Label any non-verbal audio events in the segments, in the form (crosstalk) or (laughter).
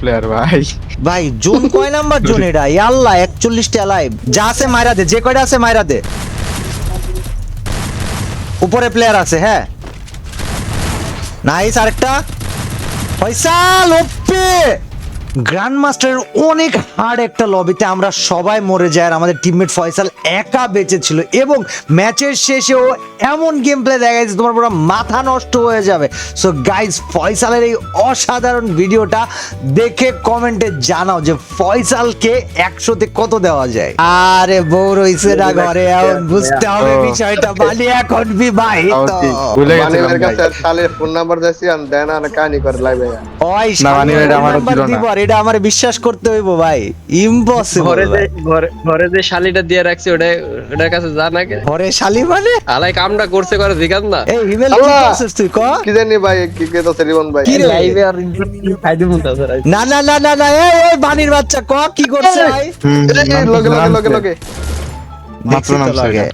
Player ভাই। ভাই, zone কয় নাম্বার জোন এটা? আল্লাহ, একচল্লিশটা লাইভ যা আছে দে, যে কয়টা আছে দে। উপরে প্লেয়ার আছে হ্যাঁ। নাইস আরেকটা। গ্র্যান্ড মাস্টারের অনেক হার্ড একটা লবিতে আমরা সবাই মরে যাই, আর আমাদের টিমমেট ফয়সাল একা বেঁচে ছিল। এবং ম্যাচের শেষেও এমন গেম প্লে দেখা যাচ্ছে তোমার পুরো মাথা নষ্ট হয়ে যাবে। সো গাইজ ফয়সালের এই অসাধারণ ভিডিওটা দেখে কমেন্টে জানাও যে ফয়সালকে একশোতে কত দেওয়া যায়। আরে বউ রইছে না ঘরে এখন বুঝতে হবে বিষয়টা। বালি এখন বি ভাই তো ভুলে কাছে ভাই। ফোন নাম্বার যাচ্ছি আর দেন আর কাহিনী করে লাইভে ওই না, মানে এটা নাম্বার দিল না। এটা আমার বিশ্বাস করতে হইব ভাই। ইম্পসিবল ঘরে যে ঘরে ঘরে যে শালিটা দিয়ে রাখছি ওটা ওটার কাছে যা নাকি। ঘরে শালি মানে? আলাই কামটা করছে করে জিগান না। এই হিমেল কি করছিস তুই? ক? কি জানি ভাই কি কে তো রিবন ভাই। লাইভে আর খাই দিব না না না না না এই এই বানির বাচ্চা ক? কি করছে ভাই? নাম- লগে লগে লগে লগে। তো নামছে লাগে।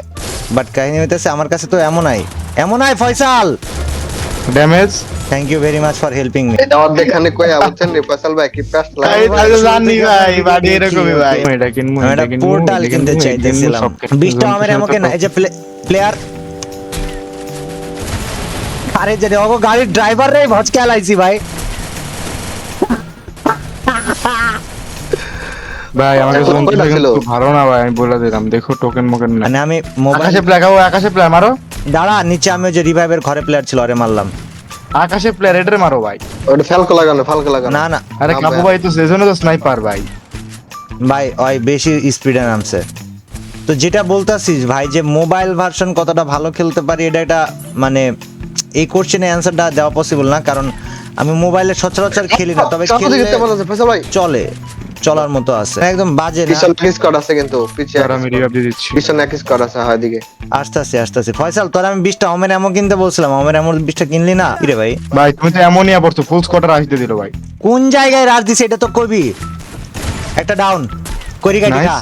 বাট কাহিনী হইতেছে আমার কাছে তো এমন আই এমন I Faisal! Damage thank you very much for helping me এটা অর্ধেক খানে কই বুঝছেন নি ফয়সাল ভাই কি পেস্ট লাগে তো জানি ভাই, বাড়ি এরকমই ভাই। এটা একটা এটা কিনবো, পোর্টাল কিনতে চাইতেছিলাম। কিনবো, সব কিছু। আমার আমাকে না এই যে প্লেয়ার আরে যে ওগো গাড়ির ড্রাইভার রে ভজকে আলাইছি ভাই। ভাই আমার কাছে কত জন্তু ছিল? ভালো না ভাই আমি বলে দিলাম দেখো টোকেন মোকেন না মানে আমি মোবাইল আকাশে প্লেয়ার খাব আকাশে প্লেয়ার মারো। দাঁড়া নিচে আমি যে রিভাইভের ঘরে প্লেয়ার ছিল আরে মারলাম। আকাশে প্লেয়ার এটারে মারো ভাই। ওটা ফালকো লাগানো ফালকো লাগানো। না না। আরে কাবু ভাই। তো সেজন্য তো স্নাইপার ভাই। ভাই ওই বেশি স্পিডে নামছে। তো যেটা বলতাছিস ভাই যে মোবাইল ভার্সন কতটা ভালো খেলতে পারি এটা এটা মানে এই কোশ্চেনের অ্যান্সারটা দেওয়া পসিবল না কারণ আমি মোবাইলে সচরাচর খেলি না তবে চলে চলার মতো আছে। একদম বাজে না। পিছনে এক স্কোয়াড আছে কিন্তু পিছে আর আমি রিভাইভ দিয়ে দিচ্ছি। পিছনে এক স্কোয়াড আছে হয় দিকে আসতেছে আসতেছে। ফয়সাল তোর আমি বিশটা অমের এমন কিনতে বলছিলাম অমের এমন বিশটা কিনলি না? রে ভাই। ভাই তুমি তো এমনই পড়ছো ফুল স্কোয়াডার আসতে দিল ভাই। কোন জায়গায় রাজ দিছে এটা তো কবি। একটা ডাউন করি গাড়ি. খা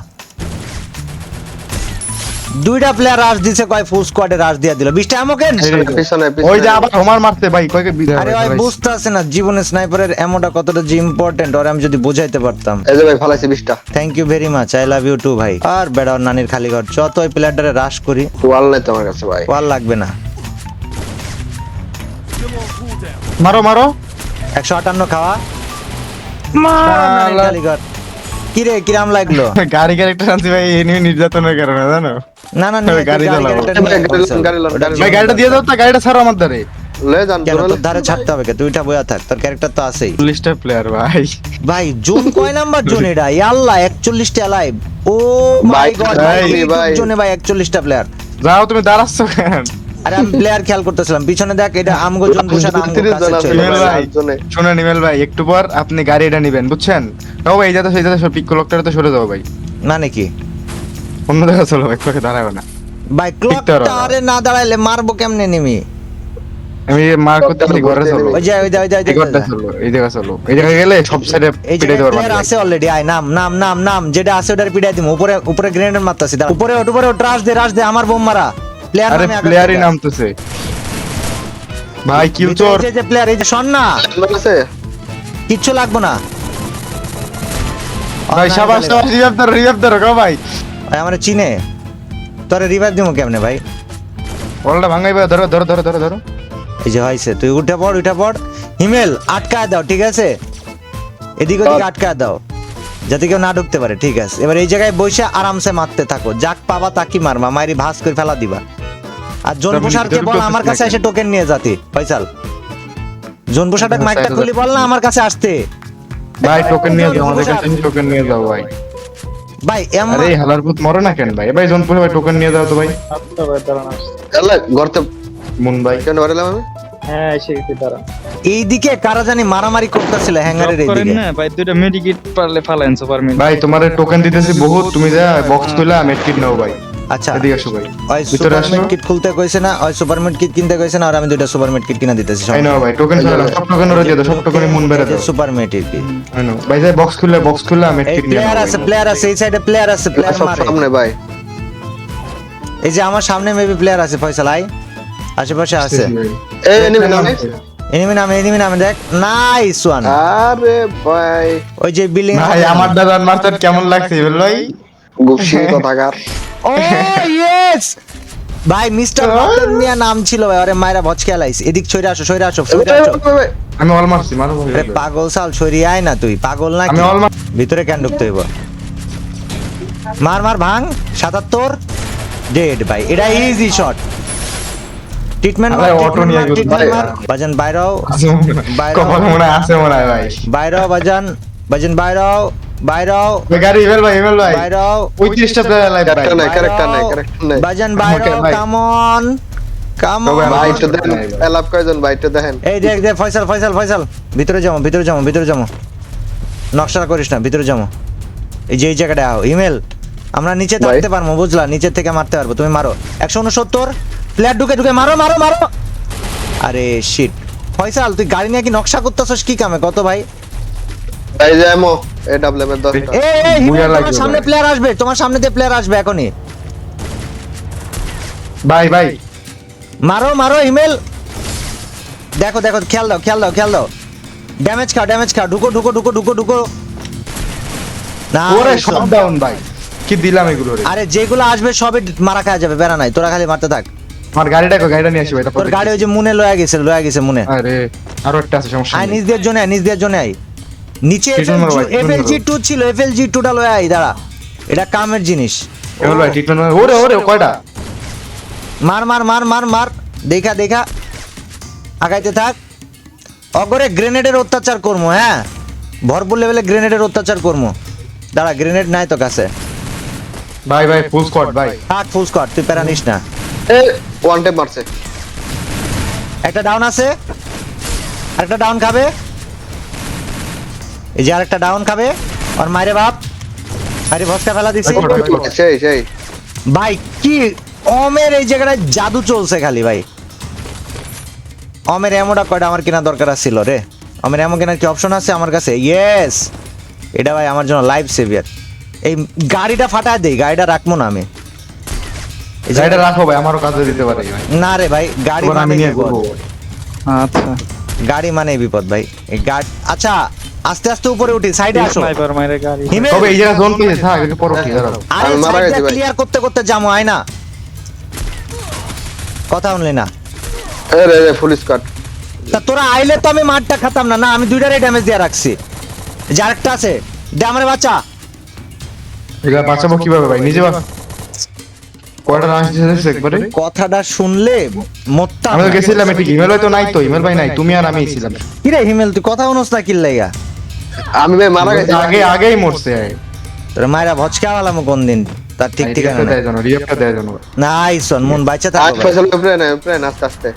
দুইটা প্লেয়ার রাশ দিছে কয় ফুল স্কোয়াডে রাশ দিয়া দিল। বিশটা এমন এই রে। পিছনে ওই যে আবার হোমার মারতে ভাই কয়কে বিদায় আরে ভাই বুঝতে আছে না জীবনে স্নাইপারের এমনটা কতটা যে ইম্পর্টেন্ট ওর আমি যদি বুঝাইতে পারতাম। এই যে ভাই ফালাইছে 20টা thank you very much I love you too ভাই। আর বেড়া নানির খালি ঘর যত ওই প্লেয়ারটারে রাশ করি ওয়াল নাই তোমার কাছে ভাই। ওয়াল লাগবে না। মারো মারো। একশো আটান্ন খাওয়া। বেড়া ওর নানির খালি ঘর। কিরে কিরাম লাগল? গাড়ি ক্যারেক্টার আনছি ভাই এনিমি নির্যাতনের কারণে জানো? না না না গাড়ি চালাবো। গাড়ি গাড়ি। ভাই গাড়িটা দিয়ে দাও তো গাড়িটা ছাড়ো আমার ধারে লয়ে যান কেন জোরে তোর ধারে ছাড়তে হবে কে? দুইটা বইয়া থাক তোর ক্যারেক্টার তো আছেই। চল্লিশটা প্লেয়ার ভাই। ভাই জোন কয় নাম্বার জোন এটা? আল্লাহ একচল্লিশটা লাইভ ও মাই গড ভাই, ভাই। জোনে ভাই একচল্লিশটা প্লেয়ার যাও তুমি দাঁড়াচ্ছ কেন? আরে আমি প্লেয়ার খেয়াল করতেছিলাম। পিছনে দেখ এটা আমগো জন ভাই, ভাই নিমেল ভাই একটু পর আপনি গাড়িটা নিবেন বুঝছেন? ভাই এই যাতে সেই যাতে পিক লোকটারে তো সরে যাও ভাই। মানে কি? অন্য জায়গায় চলো দাঁড়াবে না। ভাই ক্লকটা আরে না দাঁড়াইলে মারবো কেমনে নিমি? আমি মার করতে পারি ঘরে চলো। ওই যে ওই যে ওই যে, এই ঘরটা চলো এই জায়গা চলো। এই গেলে সব সাইডে এই দেওয়ার আছে অলরেডি আয় নাম নাম নাম নাম যেটা আছে ওটার পিটাই দিমু। উপরে উপরে গ্রেনেড মারতাছি দাঁড়া। উপরে ওঠ উপরে দে রাশ দে আমার বোম মারা। প্লেয়ার আরে প্লেয়ারই। নামতেছে। ভাই কিল চোর যে যে প্লেয়ার এই যে শোন না। কাছে কিচ্ছু লাগবো না। ভাই সাবাস সাবাস রিভাইভ ধরো রিভাইভ ধরো গো ভাই। ভাই আমার চিনে। তোরে রিভাইভ দিমু কেমনে ভাই? বলটা ভাঙাই ভাই ধরো ধরো ধরো ধরো ধরো। এই যে হয়েছে তুই উঠে পড় উঠে পড়। হিমেল আটকায় দাও ঠিক আছে? এদিক ওদিক আটকায় দাও যাতে কেউ না ঢুকতে পারে ঠিক আছে? এবার এই জায়গায় বসে আরামসে মারতে থাকো। যাক পাবা তাকি মারবা মারি ভাস করে ফেলা দিবা। আর জোন পোষারকে বল আমার কাছে? এসে টোকেন নিয়ে যাতি ফয়সাল। জোন হ্যাঁ, মাইকটা সাইডে খুলি বল না আমার কাছে আসতে। ভাই টোকেন নিয়ে যাও আমাদের কাছে টোকেন নিয়ে যাও ভাই। ভাই এমন আরে হালার পুত মরে না কেন ভাই? ভাই জোনপুরে ভাই টোকেন নিয়ে দাও তো ভাই। এলা গর্তে মুন ভাই। কেন বাড়িলাম আমি? এইদিকে কারা জানি মারামারি করতেছিল হ্যাঙ্গারের এইদিকে। না ভাই দুইটা মেডিকেট পারলে ফালাইন সুপার ভাই তোমার টোকেন দিতেছি বহুত তুমি যা বক্স খুলে মেডকিট নাও ভাই। আচ্ছা। এদিকে আসো ভাই। ওই ভিতরে সুপার আসো। মিড কিট খুলতে কইছে না ওই সুপার মিড কিট কিনতে কইছে না আর আমি দুইটা সুপার মিড কিট কিনা দিতেছি আই নাও ভাই টোকেন ফেলা সব টোকেন ওরে দিয়ে দাও সব টোকেন মুন বেরে দাও। সুপার মিড কিট আই নাও। ভাই যাই বক্স খুলে বক্স খুলে এই মেডকিট নিয়ে প্লেয়ার আছে প্লেয়ার আছে এই সাইডে প্লেয়ার আছে প্লেয়ার সব সামনে ভাই। এই যে আমার সামনে মেবি প্লেয়ার আছে ফয়সাল আই। আশেপাশে আছে। এই এনিমি নামে। এনিমি নামে এনিমি নামে দেখ। নাইস ওয়ান আরে ভাই। ওই যে বিল্ডিং ভাই আমার দাদা মাস্টার কেমন লাগছে ভাই গুপসি কথাকার। ও ইয়েস ভাই মিস্টার রতন (laughs) মিয়া নাম ছিল ভাই আরে মায়েরা ভচকে লাইস এদিক ছইরে আসো ছইরে আসো ছইরে আসো। আমি অল মারছি মারো ভাই আরে পাগল সাল ছইরে আয় না তুই পাগল না আমি মার- ভিতরে কেন ঢুকতে হইব? মার মার ভাঙ। সাতাত্তর। ডেড ভাই এটা ইজি শট ট্রিটমেন্ট আরে, auto নিয়ে গেল। বাজান বাইরাও বাইরে- কপাল মনে আছে মনে হয় ভাই। বাইরাও বাজান বাজান বাইরাও। বাইরাও গাড়ি ভাই ইবেল ভাই। বাইরাও পঁয়ত্রিশটা প্লেয়ার লাইভ ভাই নাই, নাই। বাজান বাইরাও কাম অন কাম অন ভাই একটু দেখেন এলাপ কয়জন ভাই একটু দেখেন। এই দেখ দেখ ফয়সাল ফয়সাল ফয়সাল। ভিতরে যাব ভিতরে যাব ভিতরে যাব। নকশা করিস না ভিতরে যাব। এই যে এই জায়গাটা আও ইমেল। আমরা নিচে। থাকতে পারব বুঝলা? নিচের থেকে মারতে পারব তুমি মারো। একশো উনসত্তর? প্লেয়ার ঢুকে ঢুকে মারো মারো মারো। আরে শিট ফয়সাল তুই গাড়ি নিয়ে কি নকশা করতেছস কি কামে? কত ভাই? এই যে এমো এ ডাবল এর লাগবে সামনে প্লেয়ার আসবে তোমার সামনে দিয়ে প্লেয়ার আসবে এখনই। ভাই ভাই। মারো মারো ইমেল দেখো দেখো খেয়াল দাও খেয়াল দাও খেয়াল দাও। ড্যামেজ খাও ড্যামেজ খাও। ঢুকো ঢুকো ঢুকো ঢুকো ঢুকো। না ওরে সব ডাউন ভাই। কি দিলাম এগুলো রে। আরে যেগুলো আসবে সবই মারা খাওয়া যাবে বেড়া নাই। তোরা খালি মারতে থাক। আমার গাড়িটা কো গাড়িটা নিয়ে আসি ভাই তোর গাড়ি ওই যে মুনে লয়া গেছে লয়া গেছে মুনে। আরে আরও একটা আছে সমস্যা আয় নেই। নিচ দিয়ে জন্য আয়, নিচ দিয়ে জন্য আয়। নিচে এফএলজি মারো। টু ছিল এফএলজি টুটা লয়া আয় দাঁড়া। এটা কামের জিনিস। ওরে ওরে কয়টা? মার মার মার মার মার। দেখা দেখা। আগাইতে থাক। অগরে গ্রেনেডের অত্যাচার করব হ্যাঁ? ভরপুর লেভেলে গ্রেনেডের অত্যাচার করব দাঁড়া গ্রেনেড নাই তো কাছে। ভাই ভাই ফুল স্কোয়াড ভাই। থাক ফুল স্কোয়াড তুই প্যারা নিস না। এ ওয়ান টেপ মারছে। একটা ডাউন আছে। আরেকটা ডাউন খাবে। এই যে আরেকটা ডাউন খাবে। আর মাইরে বাপ। আরে ভস্কা ফেলা দিছি। সেই সেই ভাই কি অমের এই জায়গাটায় জাদু চলছে খালি ভাই। অমের এমনটা কয়টা আমার কেনা দরকার ছিল রে। অমের এমন কেনার কি অপশন আছে আমার কাছে? ইয়েস এটা ভাই আমার জন্য লাইফ সেভিয়ার এই গাড়িটা ফাটায় দেই গাড়িটা রাখব না আমি। এই গাড়িটা রাখো ভাই আমারও কাজে দিতে পারে। ভাই না রে ভাই গাড়ি আমি মানে নিয়ে বিপদ। আচ্ছা। গাড়ি মানে বিপদ ভাই। এই গাড়ি আচ্ছা আস্তে আস্তে উপরে উঠি সাইডে আসো। স্নাইপার মাইরে গাড়ি। তবে এই জায়গা জোন পেয়ে থাক একটু পর উঠি দাঁড়াও আরে আমি মারা সাইডটা গেছি ক্লিয়ার করতে করতে যাব আয় না। কথা শুনলি না। এ রে রে ফুল স্কোয়াড তা তোরা আইলে তো আমি মাঠটা খাতাম না না আমি দুইটারে ড্যামেজ দিয়ে রাখছি। যে আরেকটা আছে দে আমার বাচ্চা এগুলা বাঁচাবো কীভাবে ভাই? নিজে বাঁচ কথাটা শুনলে মোত্তা আমি গেছিলাম ঠিক ইমেল হয়তো নাই তো ইমেল ভাই নাই তুমি আর আমি ছিলাম। কিরে হিমেল তুই কথা শুনোস না কিল লাইগা আমি ভাই মারা গেছি। আগে আগেই মরছে তোর মায়েরা ভচকা আলাম কোন দিন তার ঠিক ঠিক রিয়াপটা দেয় জানো রিয়াপটা দেয় জানো নাই শোন মন বাচ্চা আজ থাকো ভাই। ফয়সাল উপরে না উপরে না আস্তে আস্তে।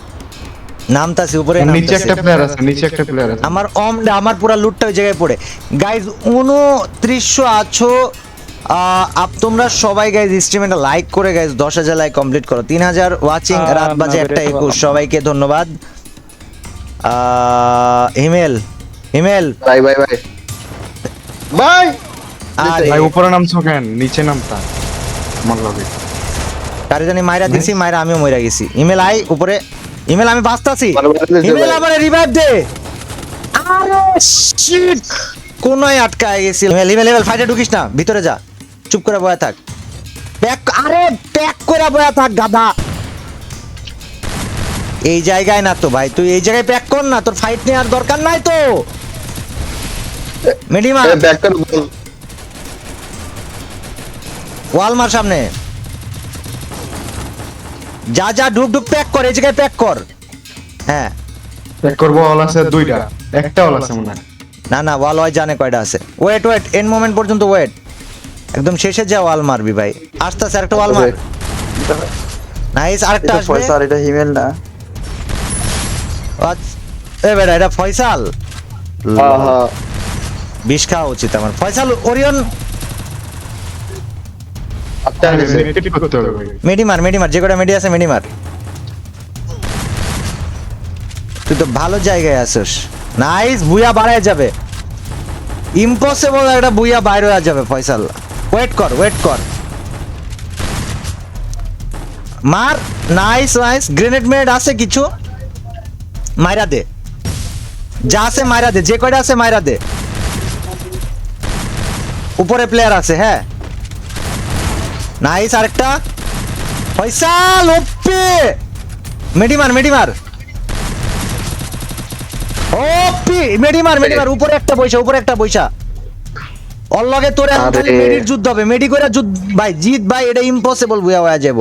নামতাছি উপরে নিচে একটা প্লেয়ার আছে নিচে একটা প্লেয়ার আছে। আমার অম আমার পুরা লুটটা ওই জায়গায় পড়ে। গাইজ উনত্রিশশো আছো আহ, আপ তোমরা সবাই গাইজ স্ট্রিমে লাইক করে গাইজ দশ হাজার লাইক কমপ্লিট করো। তিন হাজার ওয়াচিং আহ, রাত বাজে না, একটা বেরোতে একুশ। পারলাম। সবাইকে ধন্যবাদ। আহ, হিমেল ভাই ভাই ভাই ভাই আরে। ভাই উপরে নামছো কেন? নিচে নামতা। আমার লগে। কারে জানি মাইরা দিছি মাইরা আমিও মইরা গেছি। ইমেল আই উপরে। ইমেল আমি বাঁচতাছি। ইমেল। আমার রিভাইভ দে। আরে শিট কোনায় আটকায় গেছি ইমেল ইমেল ইমেল ফাইটে ঢুকিস না। ভিতরে যা। চুপ করে বয়া থাক। প্যাক আরে প্যাক করে বয়া থাক গাধা। এই জায়গায় না তো ভাই তুই এই জায়গায় প্যাক কর না তোর ফাইট নেওয়ার দরকার নাই তো। মেডিমা। ব্যাক করে বল। ওয়ালমার সামনে। যা যা ঢুক ঢুক প্যাক কর এই জায়গায় প্যাক কর। হ্যাঁ। চেক করব অল আছে দুইটা। একটা অল আছে মনে হয়। না না ওয়াল ওয়াই জানে কয়টা আছে। ওয়েট ওয়েট এন্ড মোমেন্ট পর্যন্ত ওয়েট একদম শেষে যা ওয়াল মারবি ভাই। আস্তে আস্তে আরেকটা ওয়াল মার। নাইস আরেকটা আসবে। স্যার এটা হিমেল না। এ বেটা এটা ফয়সাল। হ্যাঁ হ্যাঁ। বিষ খাওয়া উচিত আমার। ফয়সাল ওরিয়ন। আচ্ছা ভাই। মেডিমার মেডিমার যে কটা মেডি আছে মেডিমার। তুই তো ভালো জায়গায় আছিস। নাইস বুয়া বাড়ায় যাবে। ইম্পসিবল একটা বুয়া বাইরে হয়ে যাবে ফয়সাল। ওয়েট কর ওয়েট কর। মার নাইস নাইস গ্রেনেড মেড আছে কিছু? মাইরা দে। যা আছে মাইরা দে যে কয়টা আছে মাইরা দে। উপরে প্লেয়ার আছে হ্যাঁ। নাইস আরেকটা। পয়সা লোপে মেডিমার মেডিমার। ওপি মেডিমার মেডিমার। উপরে একটা পয়সা উপরে একটা পয়সা ওর লগে তোরে খালি মেডির যুদ্ধ হবে। মেডি কইরা যুদ্ধ ভাই জিত ভাই এটা ইম্পসিবল বুয়া হয়ে যাব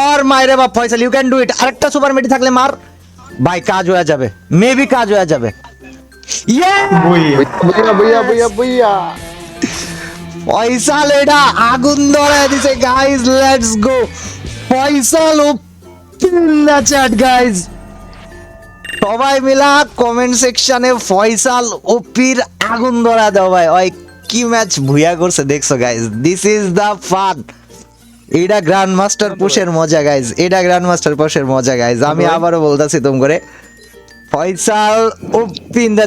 অর মাইরে বাপ Faisal you can do it আরেকটা সুপার মেডি থাকলে মার। ভাই কাজ হয়ে যাবে। মেবি কাজ হয়ে যাবে। ফয়সাল এটা আগুন ধরায় দিছে guys let's go Faisal open the chat guys সবাই মিলা কমেন্ট সেকশনে ফয়সাল ওপির আগুন ধরা দাও ভাই। ওই কি ম্যাচ ভুইয়া করছে দেখছ guys this is the fun এটা গ্র্যান্ড মাস্টার পুশের মজা গাইজ এটা গ্র্যান্ড মাস্টার পুশের মজা গাইজ আমি আবারও বলতাছি তুম করে ফয়সাল ওপিন দ্য